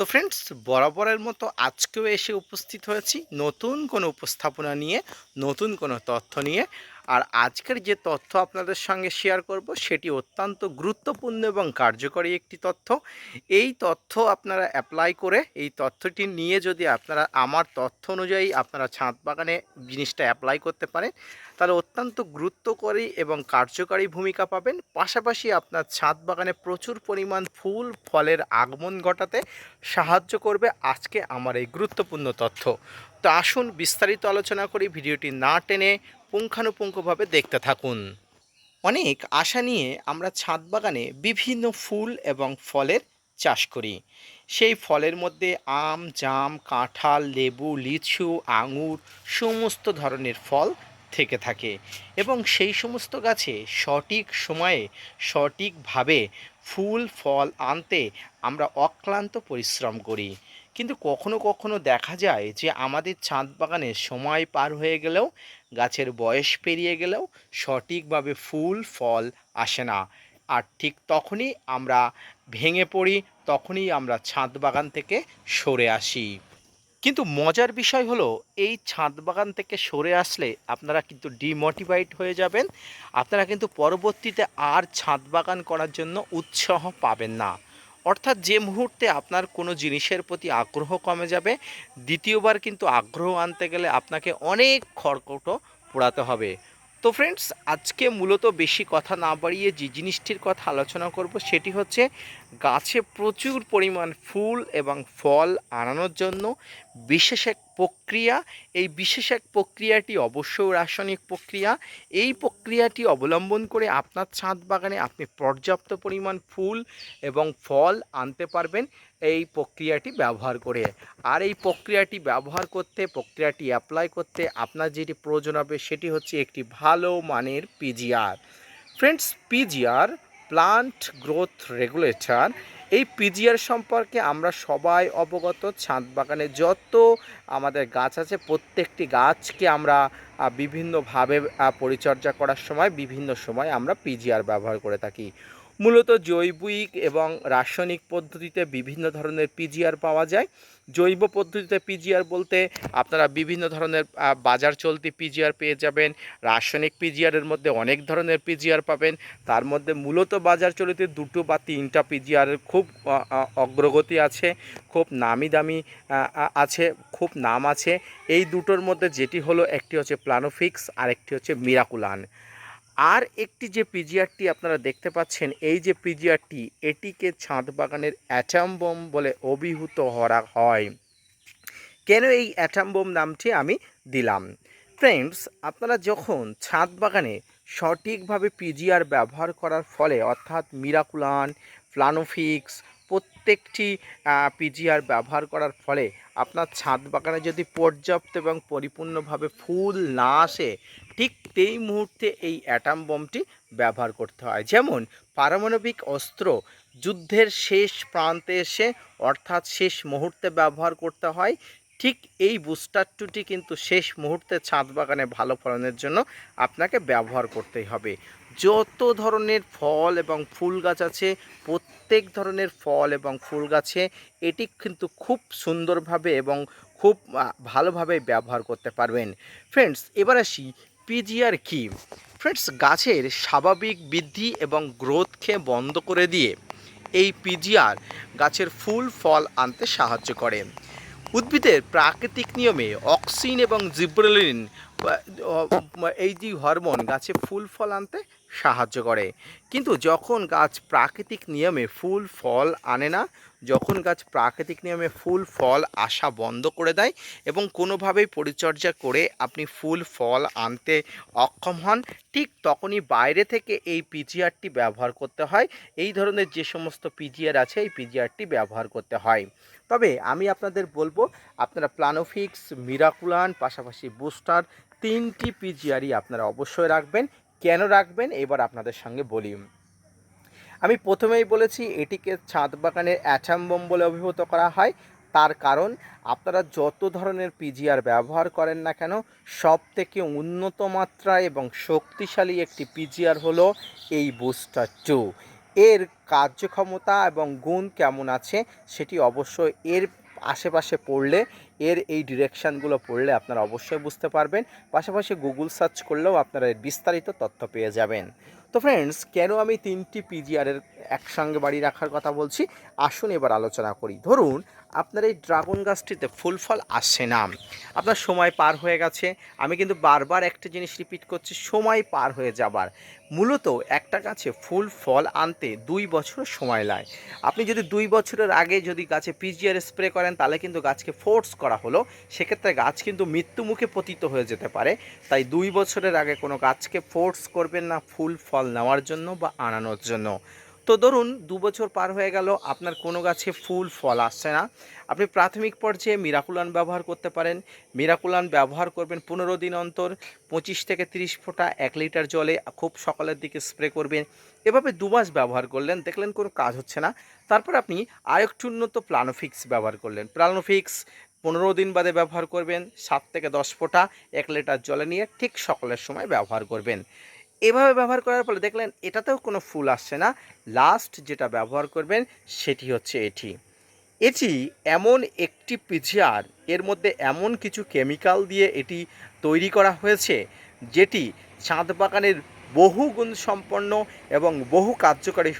তো ফ্রেন্ডস বরাবরের মতো আজকেও এসে উপস্থিত হয়েছি নতুন কোনো উপস্থাপনা নিয়ে, নতুন কোনো তথ্য নিয়ে। আর আজকের যে তথ্য আপনাদের সঙ্গে শেয়ার করব, সেটি অত্যন্ত গুরুত্বপূর্ণ এবং কার্যকরী একটি তথ্য। এই তথ্য আপনারা অ্যাপ্লাই করে, এই তথ্যটি নিয়ে যদি আপনারা, আমার তথ্য অনুযায়ী আপনারা ছাদ বাগানে জিনিসটা অ্যাপ্লাই করতে পারেন তাহলে অত্যন্ত গুরুত্বকরী এবং কার্যকারী ভূমিকা পাবেন। পাশাপাশি আপনার ছাদ বাগানে প্রচুর পরিমাণ ফুল, ফলের আগমন ঘটাতে সাহায্য করবে আজকে আমার এই গুরুত্বপূর্ণ তথ্য। তো আসুন বিস্তারিত আলোচনা করি ভিডিওটি না টেনে পুঙ্খানুপুঙ্খভাবে দেখতে থাকুন। অনেক আশা নিয়ে আমরা ছাদ বাগানে বিভিন্ন ফুল এবং ফলের চাষ করি। সেই ফলের মধ্যে আম, জাম, কাঁঠাল, লেবু, লিচু, আঙুর, সমস্ত ধরনের ফল থেকে থাকে এবং সেই সমস্ত গাছে সঠিক সময়ে সঠিকভাবে ফুল, ফল আনতে আমরা অক্লান্ত পরিশ্রম করি। কিন্তু কখনো কখনো দেখা যায় যে আমাদের ছাদ বাগানে সময় পার হয়ে গেলেও, গাছের বয়স পেরিয়ে গেলেও সঠিকভাবে ফুল, ফল আসে না। আর ঠিক তখনই আমরা ভেঙে পড়ি, তখনই আমরা ছাদ বাগান থেকে সরে আসি। কিন্তু মজার বিষয় হলো, এই ছাদ বাগান থেকে সরে আসলে আপনারা কিন্তু ডিমোটিভেট হয়ে যাবেন। আপনারা কিন্তু পরবর্তীতে আর ছাদ বাগান করার জন্য উৎসাহ পাবেন না। অর্থাৎ যে মুহূর্তে আপনার কোনো জিনিসের প্রতি আগ্রহ কমে যাবে, দ্বিতীয়বার কিন্তু আগ্রহ আনতে গেলে আপনাকে অনেক খড়কটো পোড়াতে হবে। তো ফ্রেন্ডস আজকে মূলত বেশি কথা না বাড়িয়ে যে জিনিসটির কথা আলোচনা করব, সেটি হচ্ছে গাছে প্রচুর পরিমাণ ফুল এবং ফল আনানোর জন্য বিশেষ এক প্রক্রিয়া। এই বিশেষ এক প্রক্রিয়াটি অবশ্যই রাসায়নিক প্রক্রিয়া। এই প্রক্রিয়াটি অবলম্বন করে আপনার ছাদ বাগানে আপনি পর্যাপ্ত পরিমাণ ফুল এবং ফল আনতে পারবেন এই প্রক্রিয়াটি ব্যবহার করে। আর এই প্রক্রিয়াটি ব্যবহার করতে, প্রক্রিয়াটি অ্যাপ্লাই করতে আপনার যেটি প্রয়োজন হবে সেটি হচ্ছে একটি ভালো মানের PGR friends PGR plant growth regulator এই পিজিআর সম্পর্কে আমরা সবাই অবগত। ছাদ বাগানে যত আমাদের গাছ আছে, প্রত্যেকটি গাছকে আমরা বিভিন্নভাবে পরিচর্যা করার সময়, বিভিন্ন সময় আমরা পিজিআর ব্যবহার করে থাকি। মূলত জৈবিক এবং রাসায়নিক পদ্ধতিতে বিভিন্ন ধরনের পিজিআর পাওয়া যায়। জৈব পদ্ধতিতে পিজিআর বলতে আপনারা বিভিন্ন ধরনের বাজার চলতি পিজিআর পেয়ে যাবেন। রাসায়নিক পিজিআরের মধ্যে অনেক ধরনের পিজিআর পাবেন। তার মধ্যে মূলত বাজার চলিতে দুটো বা তিনটা পিজিআরের খুব অগ্রগতি আছে, খুব নামি দামি আছে, খুব নাম আছে। এই দুটোর মধ্যে যেটি হলো, একটি হচ্ছে প্লানোফিক্স আর একটি হচ্ছে মিরাকুলান আর একটি যে পিজিআরটি আপনারা দেখতে পাচ্ছেন, এই যে পিজিআরটি এটিকে ছাদ বাগানের অ্যাটাম বোম বলে অভিভূত হরা হয়। কেন এই অ্যাটাম বোম নামটি আমি দিলাম? ফ্রেন্ডস আপনারা যখন ছাদ বাগানে সঠিকভাবে পিজিআর ব্যবহার করার ফলে, অর্থাৎ মিরাকুলান প্লানোফিক্স প্রত্যেকটি পিজিআর ব্যবহার করার ফলে আপনার ছাদ বাগানে যদি পর্যাপ্ত এবং পরিপূর্ণভাবে ফুল না আসে, ঠিক সেই মুহূর্তে এই অ্যাটাম বোমটি ব্যবহার করতে হয়। যেমন, পারমাণবিক অস্ত্র যুদ্ধের শেষ প্রান্তে এসে, অর্থাৎ শেষ মুহূর্তে ব্যবহার করতে হয় ঠিক এই বুস্টার টুটি কিন্তু শেষ মুহূর্তে ছাদ বাগানে ভালো ফলনের জন্য আপনাকে ব্যবহার করতেই হবে। যত ধরনের ফল এবং ফুল গাছ আছে, প্রত্যেক ধরনের ফল এবং ফুল গাছে এটি কিন্তু খুব সুন্দরভাবে এবং খুব ভালোভাবে ব্যবহার করতে পারবেন। ফ্রেন্ডস এবার আসি পিজিআর কি? ফ্রেন্ডস গাছের স্বাভাবিক বৃদ্ধি এবং গ্রোথকে বন্ধ করে দিয়ে এই পিজিআর গাছের ফুল, ফল আনতে সাহায্য করে। উদ্ভিদের প্রাকৃতিক নিয়মে অক্সিন এবং জিব্রেলিন এই যে হরমোন গাছে ফুল ফল আনতে সাহায্য করে। কিন্তু যখন গাছ প্রাকৃতিক নিয়মে ফুল ফল আনে না, যখন গাছ প্রাকৃতিক নিয়মে ফুল ফল আসা বন্ধ করে দেয় এবং কোনোভাবেই পরিচর্যা করে আপনি ফুল ফল আনতে অক্ষম হন, ঠিক তখনই বাইরে থেকে এই পিজিআরটি ব্যবহার করতে হয়। এই ধরনের যে সমস্ত পিজিআর আছে, এই পিজিআরটি ব্যবহার করতে হয়। তবে আমি আপনাদের বলব, আপনারা প্লানোফিক্স, মিরাকুলান, পাশাপাশি বুস্টার, তিনটি পিজিআরই আপনারা অবশ্যই রাখবেন। কেন রাখবেন? এবার আপনাদের সঙ্গে বলি। আমি প্রথমেই বলেছি, এটিকে ছাদ বাগানের অ্যাটাম বোম বলে অভিভূত করা হয়। তার কারণ, আপনারা যত ধরনের পিজিআর ব্যবহার করেন না কেন সব থেকে উন্নত মাত্রায় এবং শক্তিশালী একটি পিজিআর হলো এই বুস্টার টু। এর কার্যক্ষমতা এবং গুণ কেমন আছে সেটি অবশ্যই এর আশেপাশে পড়লে, এর এই ডিরেকশানগুলো পড়লে আপনারা অবশ্যই বুঝতে পারবেন। পাশাপাশি গুগল সার্চ করলেও আপনারা বিস্তারিত তথ্য পেয়ে যাবেন। তো ফ্রেন্ডস কেন আমি তিনটি পিজিআরের একসঙ্গে বাড়ি রাখার কথা বলছি? আসুন এবার আলোচনা করি। ধরুন আপনার এই ড্রাগন গাছটিতে ফুল ফল আসছে না। আপনার সময় পার হয়ে গেছে। আমি কিন্তু বারবার একটা জিনিস রিপিট করছি, সময় পার হয়ে যাবার। মূলত একটা গাছে ফুল ফল আনতে দুই বছর সময় লাগে। আপনি যদি দুই বছরের আগে যদি গাছে পিজিআর স্প্রে করেন, তাহলে কিন্তু গাছকে ফোর্স করা হলো। সেক্ষেত্রে গাছ কিন্তু মৃত্যুমুখে পতিত হয়ে যেতে পারে। তাই দুই বছরের আগে কোনো গাছকে ফোর্স করবেন না ফুল ফল নেওয়ার জন্য বা আনানোর জন্য। তো ধরুন দু বছর পার হয়ে গেল, আপনার কোনো গাছে ফুল, ফল আসছে না। আপনি প্রাথমিক পর্যায়ে মিরাকুলান ব্যবহার করতে পারেন। মিরাকুলান ব্যবহার করবেন পনেরো দিন অন্তর, পঁচিশ থেকে তিরিশ ফোঁটা এক লিটার জলে, খুব সকালের দিকে স্প্রে করবেন। এভাবে দু মাস ব্যবহার করলেন, দেখলেন কোনো কাজ হচ্ছে না। তারপর আপনি আরেকটু উন্নত প্লানোফিক্স ব্যবহার করলেন। প্লানোফিক্স পনেরো দিন বাদে ব্যবহার করবেন, সাত থেকে দশ ফোঁটা এক লিটার জলে নিয়ে ঠিক সকালের সময় ব্যবহার করবেন। এভাবে ব্যবহার করার ফলে দেখলেন এটাতেও কোনো ফুল আসছে না। লাস্ট যেটা ব্যবহার করবেন সেটি হচ্ছে এটি। এটি এমন একটি পিজিআর, এর মধ্যে এমন কিছু কেমিক্যাল দিয়ে এটি তৈরি করা হয়েছে, যেটি চাঁদ বাগানের বহু গুণ সম্পন্ন এবং বহু কার্যকারী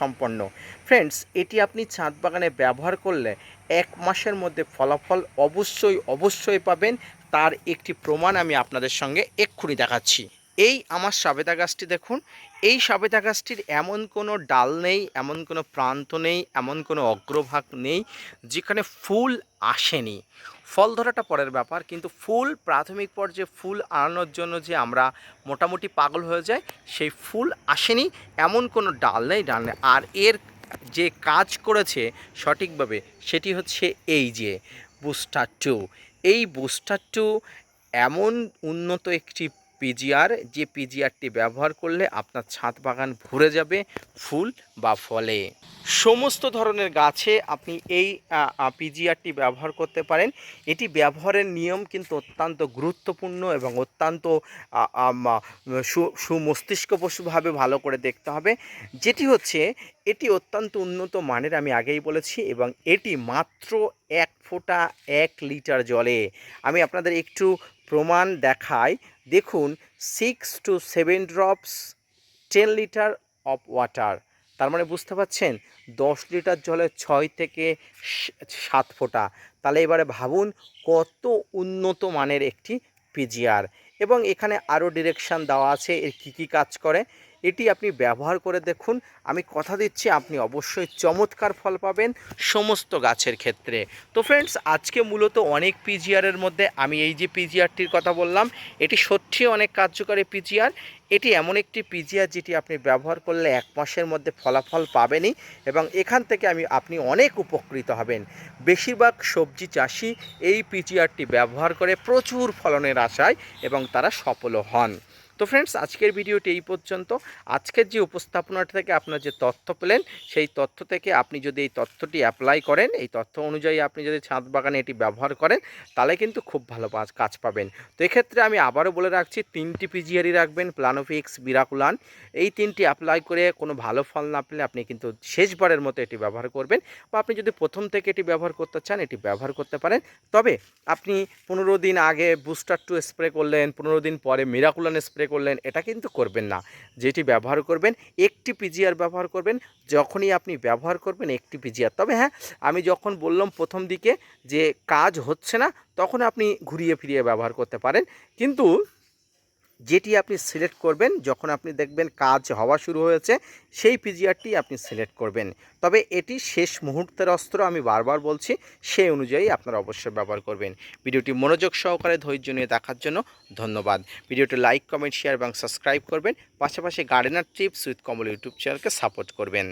সম্পন্ন। ফ্রেন্ডস এটি আপনি চাঁদ বাগানে ব্যবহার করলে এক মাসের মধ্যে ফলাফল অবশ্যই অবশ্যই পাবেন। তার একটি প্রমাণ আমি আপনাদের সঙ্গে এক্ষুনি দেখাচ্ছি। এই আমার সাবেদা গাছটি দেখুন। এই সাবেদা গাছটির এমন কোনো ডাল নেই, এমন কোনো প্রান্ত নেই, এমন কোনো অগ্রভাগ নেই, যেখানে ফুল আসেনি। ফল ধরাটা পরের ব্যাপার, কিন্তু ফুল, প্রাথমিক পর্যায়ে ফুল আনানোর জন্য যে আমরা মোটামুটি পাগল হয়ে যাই, সেই ফুল আসেনি, এমন কোনো ডাল নেই ডাল নেই। আর এর যে কাজ করেছে সঠিকভাবে, সেটি হচ্ছে এই যে বুস্টার টু। এই বুস্টার টু এমন উন্নত একটি পিজিআর যে পিজিআরটি ব্যবহার করলে আপনার ছাদ বাগান ভরে যাবে ফুল বা ফলে। সমস্ত ধরনের গাছে আপনি এই পিজিআরটি ব্যবহার করতে পারেন। এটি ব্যবহারের নিয়ম কিন্তু অত্যন্ত গুরুত্বপূর্ণ এবং অত্যন্ত সুমস্তিষ্কপশুভাবে ভালো করে দেখতে হবে। যেটি হচ্ছে, এটি অত্যন্ত উন্নত মানের আমি আগেই বলেছি এবং এটি মাত্র এক ফোঁটা এক লিটার জলে। আমি আপনাদের একটু প্রমাণ দেখায়, দেখুন six to seven drops ten litre of water তার মানে বুঝতে পারছেন? দশ লিটার জলে ছয় থেকে সাত ফোঁটা। তাহলে এবারে ভাবুন কত উন্নত মানের একটি পিজিআর এবং এখানে আরও ডিরেকশান দেওয়া আছে, এর কী কী কাজ করে? এটি আপনি ব্যবহার করে দেখুন। আমি কথা দিচ্ছি, আপনি অবশ্যই চমৎকার ফল পাবেন সমস্ত গাছের ক্ষেত্রে। তো ফ্রেন্ডস আজকে মূলত অনেক পিজিআরের মধ্যে আমি এই যে পিজিআরটির কথা বললাম, এটি সত্যি অনেক কার্যকরী পিজিআর এটি এমন একটি পিজিআর যেটি আপনি ব্যবহার করলে এক মাসের মধ্যে ফলাফল পাবেনই এবং এখান থেকে আমি, আপনি অনেক উপকৃত হবেন। বেশিরভাগ সবজি চাষি এই পিজিআরটি ব্যবহার করে প্রচুর ফলনের আশায় এবং তারা সফলও হন। তো ফ্রেন্ডস আজকের ভিডিওটি এই পর্যন্ত। আজকের যে উপস্থাপনাটা থেকে আপনার যে তথ্য পেলেন, সেই তথ্য থেকে আপনি যদি এই তথ্যটি অ্যাপ্লাই করেন, এই তথ্য অনুযায়ী আপনি যদি ছাদ বাগানে এটি ব্যবহার করেন, তাহলে কিন্তু খুব ভালো কাজ পাবেন। তো এক্ষেত্রে আমি আবারও বলে রাখছি, তিনটি পিজিআরই রাখবেন প্লানোফিক্স বিরাকুলান এই তিনটি অ্যাপ্লাই করে কোনো ভালো ফল না পেলে আপনি কিন্তু শেষবারের মতো এটি ব্যবহার করবেন বা আপনি যদি প্রথম থেকে এটি ব্যবহার করতে চান, এটি ব্যবহার করতে পারেন। তবে আপনি পনেরো দিন আগে বুস্টার টু স্প্রে করলেন, পনেরো দিন পরে মিরাকুলান স্প্রে করলেন, এটা কিন্তু করবেন না। যেটি ব্যবহার করবেন, একটি পিজিআর ব্যবহার করবেন, যখনই আপনি ব্যবহার করবেন একটি পিজিআর তবে হ্যাঁ আমি যখন বললাম প্রথম দিকে যে কাজ হচ্ছে না, তখন আপনি ঘুরিয়ে ফিরিয়ে ব্যবহার করতে পারেন। কিন্তু যেটি আপনি সিলেক্ট করবেন, যখন আপনি দেখবেন কাজ হওয়া শুরু হয়েছে, সেই পিজিআরটি আপনি সিলেক্ট করবেন। তবে এটি শেষ মুহূর্তের অস্ত্র, আমি বারবার বলছি, সেই অনুযায়ী আপনারা অবশ্যই ব্যবহার করবেন। ভিডিওটি মনোযোগ সহকারে ধৈর্য নিয়ে দেখার জন্য ধন্যবাদ। ভিডিওটি লাইক, কমেন্ট শেয়ার এবং সাবস্ক্রাইব করবেন, পাশাপাশি gardener tips with Kamal YouTube চ্যানেলকে সাপোর্ট করবেন।